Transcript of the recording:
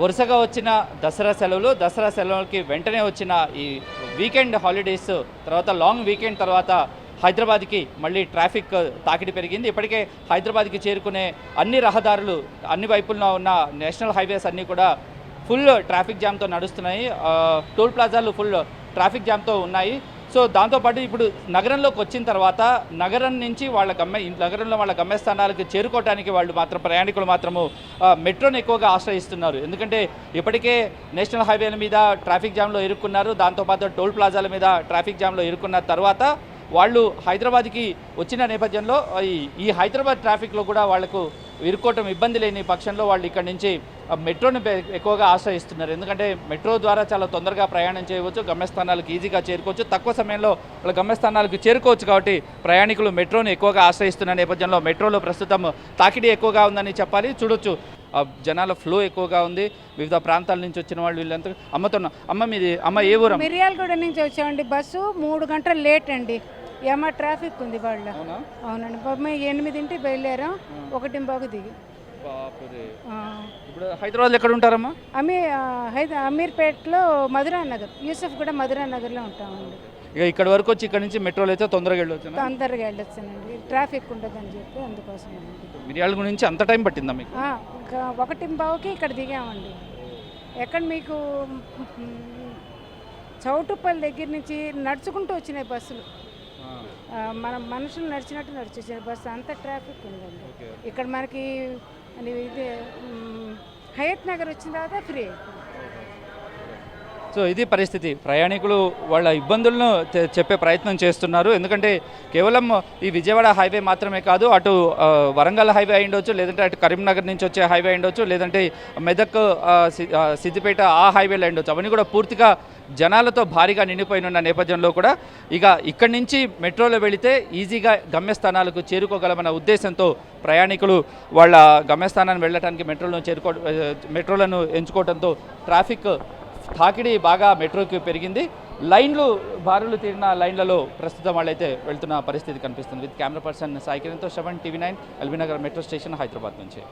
వరుసగా వచ్చిన దసరా సెలవులు దసరా సెలవులకి వెంటనే వచ్చిన ఈ వీకెండ్ హాలిడేస్ తర్వాత లాంగ్ వీకెండ్ తర్వాత హైదరాబాద్కి మళ్ళీ ట్రాఫిక్ తాకిడి పెరిగింది. ఇప్పటికే హైదరాబాద్కి చేరుకునే అన్ని రహదారులు అన్ని వైపుల్లో ఉన్న నేషనల్ హైవేస్ అన్నీ కూడా ఫుల్ ట్రాఫిక్ జామ్తో నడుస్తున్నాయి. టోల్ ప్లాజాలు ఫుల్ ట్రాఫిక్ జామ్తో ఉన్నాయి. సో దాంతోపాటు ఇప్పుడు నగరంలోకి వచ్చిన తర్వాత నగరం నుంచి వాళ్ళ గమ్య నగరంలో వాళ్ళ గమ్యస్థానాలకు చేరుకోవడానికి వాళ్ళు మాత్రం ప్రయాణికులు మాత్రము మెట్రోను మెట్రోని ఎక్కువగా ఆశ్రయిస్తున్నారు. ఎందుకంటే ఇప్పటికే నేషనల్ హైవేల మీద ట్రాఫిక్ జామ్లో ఇరుక్కున్నారు. దాంతోపాటు టోల్ ప్లాజాల మీద ట్రాఫిక్ జామ్లో ఇరుక్కున్న తర్వాత వాళ్ళు హైదరాబాద్కి వచ్చిన నేపథ్యంలో ఈ ఈ హైదరాబాద్ ట్రాఫిక్లో కూడా వాళ్ళకు ఇరుక్కోవటం ఇబ్బంది లేని పక్షంలో వాళ్ళు ఇక్కడి నుంచి మెట్రోని ఎక్కువగా ఆశ్రయిస్తున్నారు. ఎందుకంటే మెట్రో ద్వారా చాలా తొందరగా ప్రయాణం చేయవచ్చు గమ్యస్థానాలకు ఈజీగా చేరుకోవచ్చు. తక్కువ సమయంలో వాళ్ళ గమ్యస్థానాలకు చేరుకోవచ్చు కాబట్టి ప్రయాణికులు మెట్రోని ఎక్కువగా ఆశ్రయిస్తున్న నేపథ్యంలో మెట్రోలో ప్రస్తుతం తాకిడి ఎక్కువగా ఉందని చెప్పాలి. చూడొచ్చు. జనాల ఫ్లో ఎక్కువగా ఉంది. వివిధ ప్రాంతాల నుంచి వచ్చిన వాళ్ళు వీళ్ళంతా అమ్మతో అమ్మ మీది అమ్మ ఏ ఊరు? మిర్యాలగూడ నుంచి వచ్చామండి. బస్సు మూడు గంటలు లేట్ అండి. ఏమో ట్రాఫిక్ ఉంది వాళ్ళ. అవునా? అవునండి. పాపం మేము ఎనిమిదింటికి బయలుదేరాం. ఒకటి బాగు దిగి. బాపురే. ఆ. ఇప్పుడు హైదరాబాద్లో ఎక్కడ ఉంటారమ్మా? అమీ ఆ, హైద అమీర్పేటలో మధురా నగర్. యూసఫ్ కూడా మధురా నగర్లో ఉంటామండి. ఇక ఇక్కడ వరకు వచ్చి ఇక్కడ నుంచి మెట్రోలో అయితే తొందరగా వెళ్ళొచ్చు తొందరగా వెళ్ళొచ్చానండి. ట్రాఫిక్ ఉండదని చెప్పి అందుకోసం మిర్యాల నుంచి అంత టైం పట్టిందా మీకు? ఒకటి బావుకి ఇక్కడ దిగామండి. ఎక్కడ మీకు మ్, చౌటుప్పల్ దగ్గర నుంచి నడుచుకుంటూ వచ్చినాయి బస్సులు. మనం మనుషులు నడిచినట్టు నడిచేసారు. బస్సు అంత ట్రాఫిక్ ఉందండి. ఇక్కడ మనకి ఇది హయత్ నగర్ వచ్చిన తర్వాత ఫ్రీ. సో ఇది పరిస్థితి. ప్రయాణికులు వాళ్ళ ఇబ్బందులను చెప్పే ప్రయత్నం చేస్తున్నారు. ఎందుకంటే కేవలం ఈ విజయవాడ హైవే మాత్రమే కాదు అటు వరంగల్ హైవే అయి ఉండొచ్చు లేదంటే అటు కరీంనగర్ నుంచి వచ్చే హైవే అయి ఉండొచ్చు లేదంటే మెదక్ సి- సిద్దిపేట ఆ హైవేలు అయి ఉండొచ్చు. అవన్నీ కూడా పూర్తిగా జనాలతో భారీగా నిండిపోయిన ఉన్న నేపథ్యంలో కూడా ఇక ఇక్కడి నుంచి మెట్రోలో వెళితే ఈజీగా గమ్యస్థానాలకు చేరుకోగలమన్న ఉద్దేశంతో ప్రయాణికులు వాళ్ళ గమ్యస్థానాన్ని వెళ్ళడానికి మెట్రోలను చేరుకో మెట్రోలను ఎంచుకోవడంతో ట్రాఫిక్ తాకిడి బాగా మెట్రోకి పెరిగింది. లైన్లు బారులు తీరిన లైన్లలో ప్రస్తుతం వాళ్ళైతే వెళ్తున్న పరిస్థితి కనిపిస్తుంది. With camera person Sai కిరణ్తో seven TV nine LB Nagar metro station Hyderabad నుంచి.